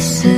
수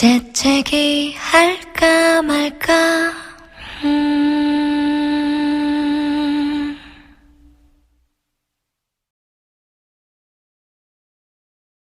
재채기 할까 말까